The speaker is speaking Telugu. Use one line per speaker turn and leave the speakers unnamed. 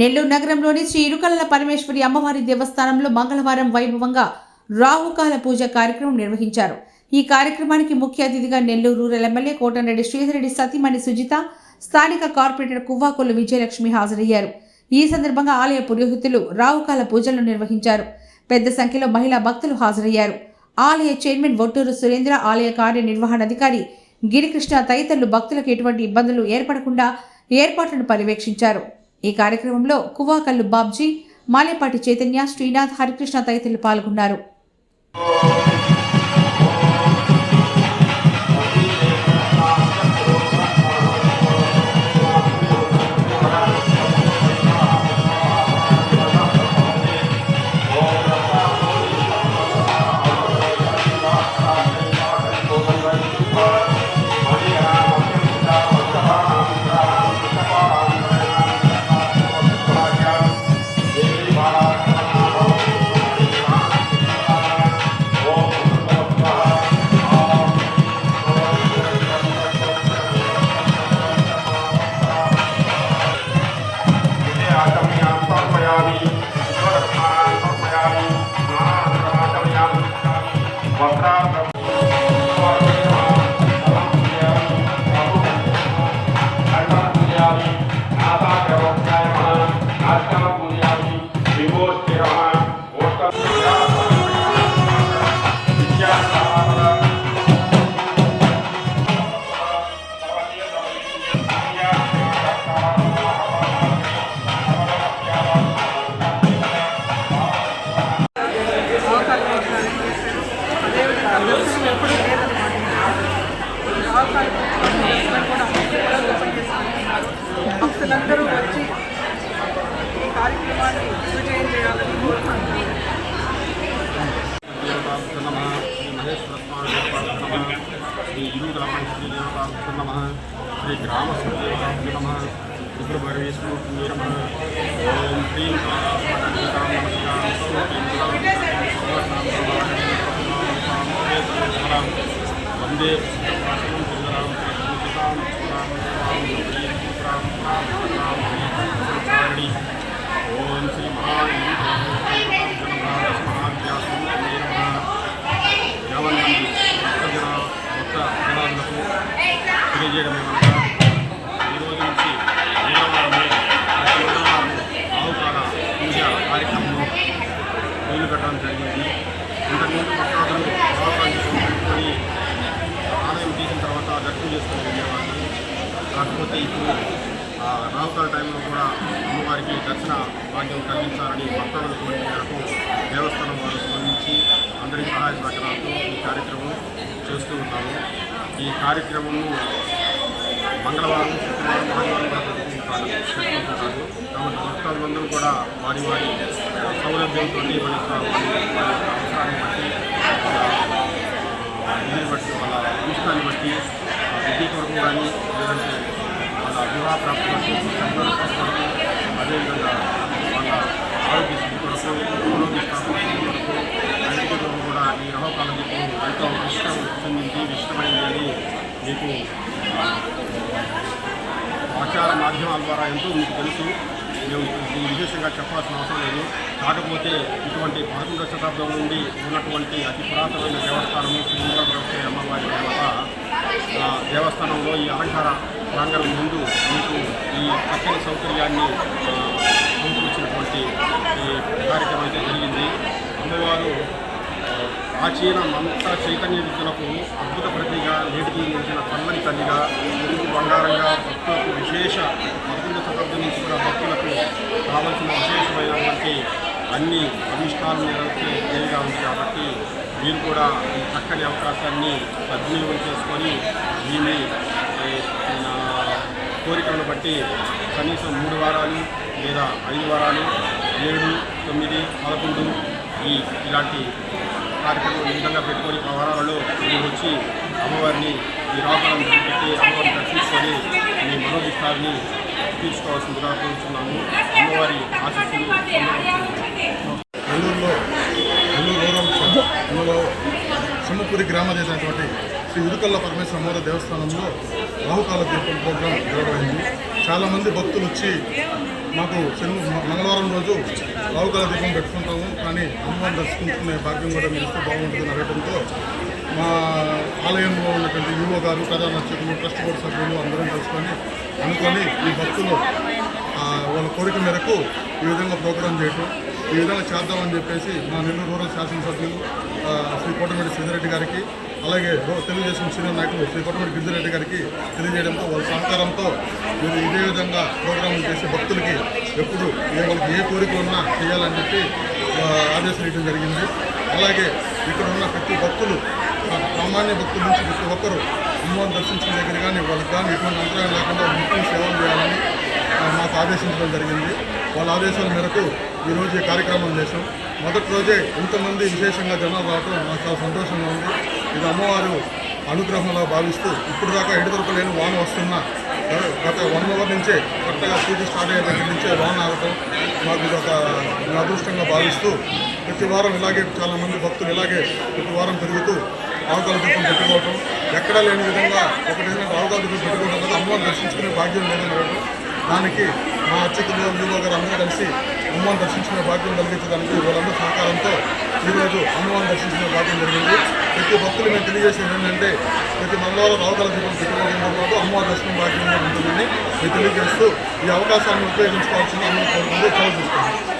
నెల్లూరు నగరంలోని శ్రీ ఇరుకల్ల పరమేశ్వరి అమ్మవారి దేవస్థానంలో మంగళవారం వైభవంగా రాహుకాల పూజ కార్యక్రమం నిర్వహించారు. ఈ కార్యక్రమానికి ముఖ్య అతిథిగా నెల్లూరు రూరల్ ఎమ్మెల్యే కోటంరెడ్డి శ్రీధరెడ్డి సతీమణి సుజిత స్థానిక కార్పొరేటర్ కువ్వాకొల్లు విజయలక్ష్మి హాజరయ్యారు. ఈ సందర్భంగా ఆలయ పురోహితులు రాహుకాల పూజలు నిర్వహించారు. పెద్ద సంఖ్యలో మహిళా భక్తులు హాజరయ్యారు. ఆలయ చైర్మన్ ఒట్టూరు సురేంద్ర ఆలయ కార్యనిర్వహణాధికారి గిరికృష్ణ తదితరులు భక్తులకు ఎటువంటి ఇబ్బందులు ఏర్పడకుండా ఏర్పాట్లను పర్యవేక్షించారు. ఈ కార్యక్రమంలో కువాకల్లు బాబ్జీ మాలేపాటి చైతన్య శ్రీనాథ్ హరికృష్ణ తదితరులు పాల్గొన్నారు.
శ్రీ ఇరుగ్రామేశ్వరి దేవతాభ్య నమ శ్రీ గ్రామశ్రీ దేవతాభ్య నమ రుద్రభైరవేశ్వరుడు నమ ఓం హ్రీం వందే ఓం శ్రీ యావన్మంది భక్త జన భక్త జనాలకు తెలియజేయడం ఏమనగా ఈరోజు నుంచి మంగళవారము ప్రతి మంగళవారము ఆవుకాల కార్యక్రమంలో నీళ్ళు పెట్టడం జరిగింది. ఇంతకుముందు భక్తాదులు ఆవుకాలు పెట్టుకొని ఆదాయం తీసిన తర్వాత దర్శనం చేసుకుని వెళ్ళేవాళ్ళు. కాకపోతే ఇప్పుడు ఆ టైంలో కూడా అమ్మవారికి దర్శన భాగ్యం కలిగించాలని భక్తుల కోరిక మేరకు దేవస్థానం వారు స్పందించి అందరి సహాయ సహకారాలతో ఈ కార్యక్రమం చేస్తూ ఉన్నాము. ఈ కార్యక్రమము మంగళవారం శుక్రవారం ఆదివారం కూడా జరుపుకుంటారు కాబట్టి భక్తులందరూ కూడా వారి వారి సౌలభ్యంతో వారి అవసరాన్ని బట్టి దీన్ని బట్టి వాళ్ళ ఇష్టాన్ని బట్టి ఆ విద్య కొరకు కానీ లేదంటే వాళ్ళ వివాహ ప్రాప్తి కొరకు సంతాన కొరకు అదేవిధంగా వాళ్ళ ఆరోగ్య స్థితి కొరకు ఆరోగ్య స్థాపన కొరకు అన్నిటి కూడా ఈ రహోకాలం మీకు ఎంతో ఇష్టం చెందింది ఇష్టమైంది అని మీకు ఆ, ఆచార మాధ్యమాల ద్వారా ఎంతో మీకు తెలుసు. మేము విశేషంగా చెప్పాల్సిన అవసరం లేదు. కాకపోతే ఇటువంటి పదకొండవ శతాబ్దం నుండి ఉన్నటువంటి అతి పురాతనమైన దేవస్థానము శ్రీరామరావు అమ్మవారి దేవత. దేవస్థానంలో ఈ అలంకార ప్రాంగణం ముందు మీకు ఈ చక్కని సౌకర్యాన్ని ఆ, ఈ కార్యక్రమం అయితే జరిగింది. అమ్మవారు ప్రాచీన మంత్ర చైతన్య విద్యలకు అద్భుత ప్రతిగా నేటికి నిలిచిన చల్లని తల్లిగా తెలుగు బంగారంగా భక్తులకు విశేష పదకొండు శతాబ్దం నుంచి కూడా భక్తులకు కావలసిన విశేషమైనటువంటి అన్ని అభిష్టాలు నెరవేర్చే దేవిగా ఉంది కాబట్టి మీరు కూడా ఈ చక్కని అవకాశాన్ని సద్వినియోగం చేసుకొని దీన్ని కోరికలను బట్టి కనీసం మూడు వారాలు లేదా ఐదు వారాలు ఏడు తొమ్మిది పదకొండు ఈ ఇలాంటి కార్యక్రమం ఈ విధంగా పెట్టుకొని వ్యవహారాలలో మీరు వచ్చి అమ్మవారిని ఈ రాకాలను పెట్టి అమ్మవారిని దర్శించుకొని మీ మనోభిష్టాన్ని తీర్చుకోవాల్సిందిగా కోరుతున్నాము అమ్మవారి ఆశస్సులు
నెల్లూరులో నెల్లూరు రూరల్ అందులో సింహపురి గ్రామ చేసినటువంటి శ్రీ ఉడుకల్ల పరమేశ్వర అమ్మవారి దేవస్థానంలో రాహుకాల దీపం ప్రోగ్రాం జరగబడింది. చాలామంది భక్తులు వచ్చి మాకు శని మంగళవారం రోజు రాహుకాల దీపం పెట్టుకుంటాము. కానీ అమ్మవారిని దర్శించుకునే భాగ్యం కూడా మీరు ఇస్తే బాగుంటుంది అనడంతో మా ఆలయంలో ఉన్నటువంటి యువ గారు ప్రధాన అర్చకులు ట్రస్ట్ బోర్డు సభ్యులు అందరం కలుసుకొని అనుకొని ఈ భక్తులు వాళ్ళ కోరిక మేరకు ఈ విధంగా ప్రోగ్రాం చేయటం ఈ విధంగా చేద్దామని చెప్పేసి మా నెల్లూరు రూరల్ శాసనసభ్యులు శ్రీ కోటమిరెడ్డి శ్రీధరెడ్డి గారికి అలాగే తెలుగుదేశం సీనియర్ నాయకులు శ్రీ కోటమిరెడ్డి గిరిజిరెడ్డి గారికి తెలియజేయడంతో వాళ్ళ సహకారంతో మీరు ఇదే విధంగా ప్రోగ్రాం చేసే భక్తులకి ఎప్పుడు ఏ వాళ్ళకి ఏ కోరిక ఉన్నా చేయాలని చెప్పి ఆదేశం ఆదేశాలు ఇవ్వడం జరిగింది. అలాగే ఇక్కడ ఉన్న ప్రతి భక్తులు సామాన్య భక్తుల నుంచి ప్రతి ఒక్కరూ అమ్మవారిని దర్శించిన దగ్గర కానీ వాళ్ళకి కానీ ఎటువంటి అంతరాయం లేకుండా ముఖ్యం సేవలు చేయాలని మాకు ఆదేశించడం జరిగింది. వాళ్ళ ఆదేశాల మేరకు ఈరోజు ఈ కార్యక్రమం చేశాం. మొదటి రోజే ఇంతమంది విశేషంగా జనాలు రావడం నాకు చాలా సంతోషంగా ఉంది. ఇది అమ్మవారు అనుగ్రహంలో భావిస్తూ ఇప్పుడు దాకా ఎడుదొరక లేని వాన వస్తున్నా గత వన్ అవర్ నుంచే కరెక్ట్గా పూజ స్టార్ట్ అయ్యే దగ్గర నుంచే వాన ఆగటం మాకు ఇది ఒక అదృష్టంగా భావిస్తూ ప్రతి వారం ఇలాగే చాలామంది భక్తులు ఇలాగే ప్రతి వారం పెరుగుతూ అవకాల దీపం పెట్టుకోవటం ఎక్కడా లేని విధంగా ఒకటి అవకాల దీపం పెట్టుకోవడం వల్ల అమ్మవారిని దర్శించుకునే భాగ్యం లేదని దానికి మా అత్యుతులు యువ గారు అందరూ కలిసి అమ్మవారిని దర్శించుకునే భాగ్యం కలిగించడానికి వాళ్ళందరూ సహకారంతో ఈరోజు అమ్మవారిని దర్శించుకునే భాగ్యం జరిగింది. ప్రతి భక్తులు మేము తెలియజేసేది ఏంటంటే ప్రతి మంగళవారం రావుకాల దీపం పెట్టుకోవడంతో పాటు అమ్మవారి దర్శనం భాగ్యంగా ఉంటుందని మేము తెలియజేస్తూ ఈ అవకాశాన్ని ఉపయోగించుకోవాల్సిన అమ్మ కోరుకుంటూ చదువు